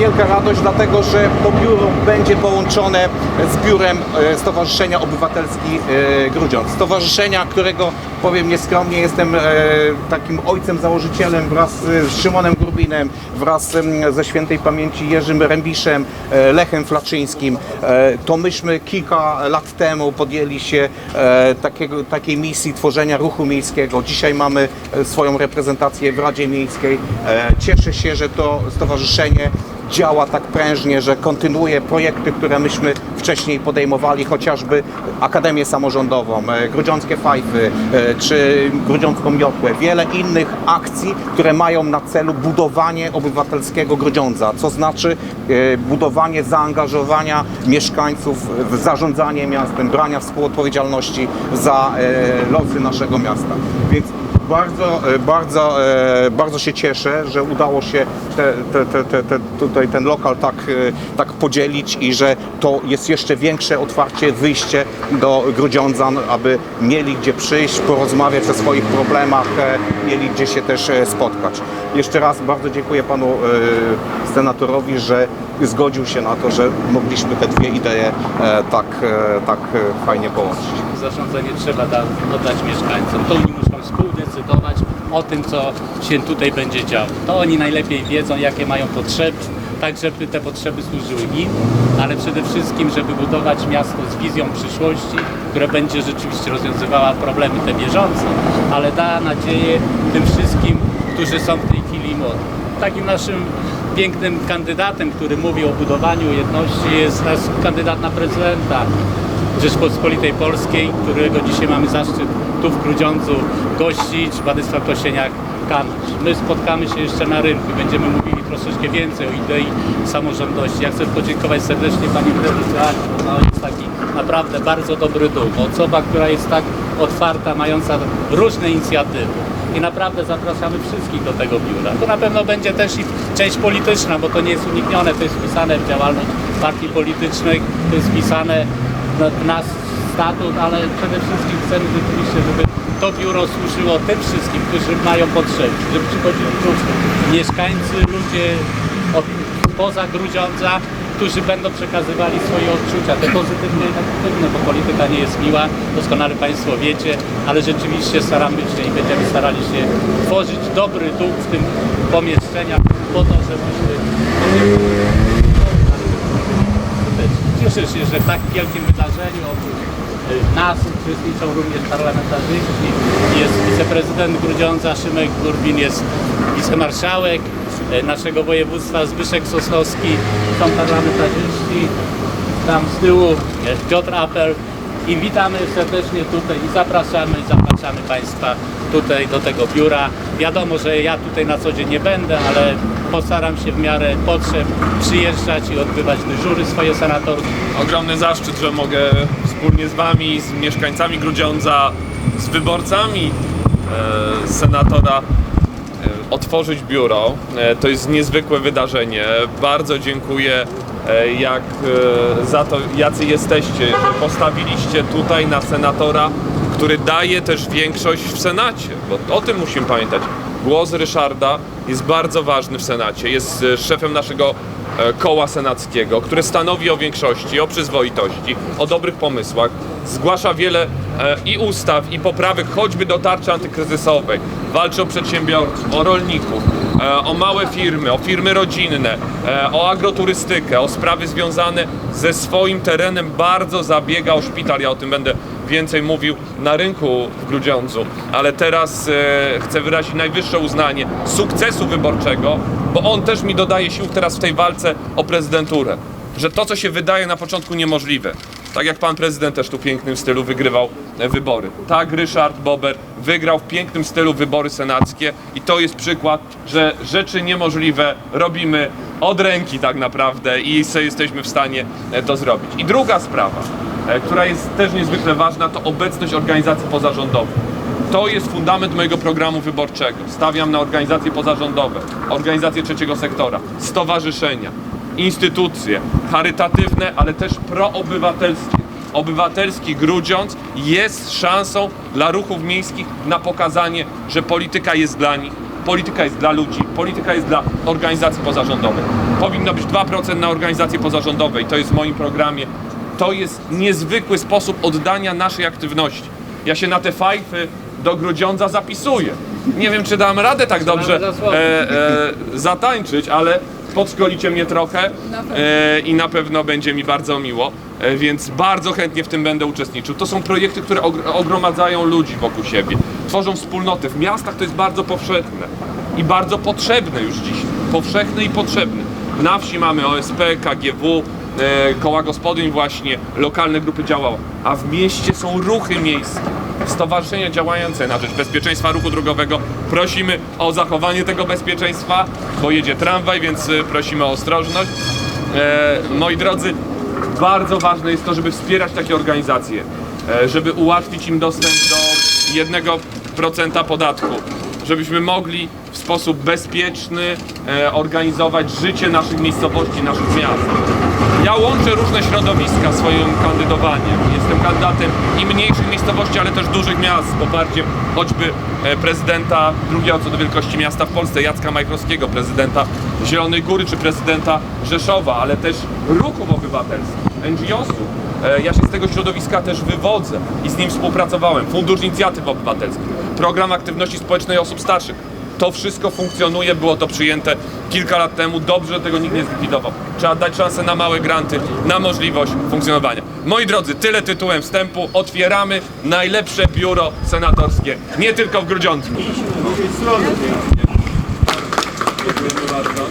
wielka radość, dlatego że to biuro będzie połączone z biurem e, Stowarzyszenia Obywatelski e, Grudziądz. Stowarzyszenia, którego powiem nieskromnie, jestem e, takim ojcem założycielem wraz z Szymonem Grubinem, wraz ze świętej pamięci Jerzym Rębiszem, Lechem Flaczyńskim. To myśmy kilka lat temu podjęli się takiego, takiej misji tworzenia ruchu miejskiego. Dzisiaj mamy swoją reprezentację w Radzie Miejskiej. Cieszę się, że to stowarzyszenie działa tak prężnie, że kontynuuje projekty, które myśmy wcześniej podejmowali, chociażby Akademię Samorządową, e, Grudziąckie Fajfy, e, czy Grudziącką Miotłę. Wiele innych akcji, które mają na celu budowanie obywatelskiego Grudziądza, co znaczy e, budowanie zaangażowania mieszkańców w zarządzanie miastem, brania współodpowiedzialności za losy naszego miasta. Więc bardzo, e, bardzo, e, bardzo się cieszę, że udało się te, te, te, te, tutaj ten lokal tak, e, tak podzielić i że to jest jeszcze większe otwarcie, wyjście do Grudziądzan, aby mieli gdzie przyjść, porozmawiać o swoich problemach, mieli gdzie się też spotkać. Jeszcze raz bardzo dziękuję panu senatorowi, że zgodził się na to, że mogliśmy te dwie idee tak, tak fajnie połączyć. Zarządzanie trzeba da, oddać mieszkańcom. To oni muszą współdecydować o tym, co się tutaj będzie działo. To oni najlepiej wiedzą, jakie mają potrzeby, tak żeby te potrzeby służyły im, ale przede wszystkim, żeby budować miasto z wizją przyszłości, które będzie rzeczywiście rozwiązywała problemy te bieżące, ale da nadzieję tym wszystkim, którzy są w tej chwili młodzi. Takim naszym pięknym kandydatem, który mówi o budowaniu jedności jest nasz kandydat na prezydenta Rzeczpospolitej Polskiej, którego dzisiaj mamy zaszczyt tu w Grudziądzu gościć, Władysław Kosieniak-Kamysz. My spotkamy się jeszcze na rynku i będziemy mówili troszeczkę więcej o idei samorządności. Ja chcę podziękować serdecznie Pani Prezes bo ona jest taki naprawdę bardzo dobry duch. Osoba, która jest tak otwarta, mająca różne inicjatywy. I naprawdę zapraszamy wszystkich do tego biura. To na pewno będzie też i część polityczna, bo to nie jest uniknione, to jest wpisane w działalność partii politycznych, to jest wpisane nasz statut, ale przede wszystkim chcemy rzeczywiście, żeby to biuro służyło tym wszystkim, którzy mają potrzeby, żeby przychodzili tu mieszkańcy, ludzie od, poza Grudziądza, którzy będą przekazywali swoje odczucia, te pozytywne i negatywne, bo polityka nie jest miła, doskonale Państwo wiecie, ale rzeczywiście staramy się i będziemy starali się tworzyć dobry duch w tym pomieszczeniach po to, żebyśmy Cieszę się, że w tak wielkim wydarzeniu oprócz y, nas uczestniczą również parlamentarzyści. Jest wiceprezydent Grudziądza, Szymek Gurbin, jest wicemarszałek y, naszego województwa Zbyszek Sosnowski, są parlamentarzyści, tam z tyłu jest Piotr Apel i witamy serdecznie tutaj i zapraszamy, zapraszamy Państwa tutaj do tego biura. Wiadomo, że ja tutaj na co dzień nie będę, ale postaram się w miarę potrzeb przyjeżdżać i odbywać dyżury swoje senatorskie. ogromny zaszczyt, że mogę wspólnie z Wami, z mieszkańcami Grudziądza, z wyborcami e, senatora e, otworzyć biuro. E, to jest niezwykłe wydarzenie. Bardzo dziękuję jak, e, za to, jacy jesteście, że postawiliście tutaj na senatora, który daje też większość w Senacie, bo o tym musimy pamiętać. Głos Ryszarda jest bardzo ważny w Senacie. Jest e, szefem naszego e, koła senackiego, które stanowi o większości, o przyzwoitości, o dobrych pomysłach. Zgłasza wiele e, i ustaw, i poprawek, choćby do tarczy antykryzysowej. Walczy o przedsiębiorców, o rolników, e, o małe firmy, o firmy rodzinne, e, o agroturystykę, o sprawy związane ze swoim terenem. Bardzo zabiega o szpital. Ja o tym będę więcej mówił na rynku w Grudziądzu, ale teraz e, chcę wyrazić najwyższe uznanie sukcesu wyborczego, bo on też mi dodaje sił teraz w tej walce o prezydenturę. Że to, co się wydaje na początku niemożliwe, tak jak pan prezydent też tu w pięknym stylu wygrywał e, wybory. Tak, Ryszard Bober wygrał w pięknym stylu wybory senackie i to jest przykład, że rzeczy niemożliwe robimy od ręki tak naprawdę i jesteśmy w stanie e, to zrobić. I druga sprawa, e, która jest też niezwykle ważna, to obecność organizacji pozarządowych. To jest fundament mojego programu wyborczego. Stawiam na organizacje pozarządowe, organizacje trzeciego sektora, stowarzyszenia, instytucje charytatywne, ale też proobywatelskie. Obywatelski Grudziądz jest szansą dla ruchów miejskich na pokazanie, że polityka jest dla nich, polityka jest dla ludzi, polityka jest dla organizacji pozarządowych. Powinno być 2% na organizacje pozarządowe i to jest w moim programie. To jest niezwykły sposób oddania naszej aktywności. Ja się na te fajfy do Grudziądza zapisuję. Nie wiem, czy dam radę tak dobrze e, e, zatańczyć, ale podszkolicie mnie trochę e, i na pewno będzie mi bardzo miło, e, więc bardzo chętnie w tym będę uczestniczył. To są projekty, które ogr- ogromadzają ludzi wokół siebie, tworzą wspólnoty. W miastach to jest bardzo powszechne i bardzo potrzebne już dziś. Powszechne i potrzebne. Na wsi mamy OSP, KGW, e, koła gospodyń właśnie, lokalne grupy działały, a w mieście są ruchy miejskie. Stowarzyszenia działające na rzecz bezpieczeństwa ruchu drogowego. Prosimy o zachowanie tego bezpieczeństwa, bo jedzie tramwaj, więc y, prosimy o ostrożność. E, moi drodzy, bardzo ważne jest to, żeby wspierać takie organizacje, e, żeby ułatwić im dostęp do 1% podatku, żebyśmy mogli w sposób bezpieczny e, organizować życie naszych miejscowości, naszych miast. Ja łączę różne środowiska swoim kandydowaniem. Jestem kandydatem i mniejszych miejscowości, ale też dużych miast, poparciem choćby e, prezydenta drugiego co do wielkości miasta w Polsce, Jacka Majchrowskiego, prezydenta Zielonej Góry czy prezydenta Rzeszowa, ale też ruchów obywatelskich, NGO-sów. E, Ja się z tego środowiska też wywodzę i z nim współpracowałem. Fundusz Inicjatyw Obywatelskich, Program Aktywności Społecznej Osób Starszych. To wszystko funkcjonuje, było to przyjęte kilka lat temu. Dobrze, że tego nikt nie zlikwidował. Trzeba dać szansę na małe granty, na możliwość funkcjonowania. Moi drodzy, tyle tytułem wstępu. Otwieramy najlepsze biuro senatorskie, nie tylko w Grudziądzu. Dziękuję bardzo.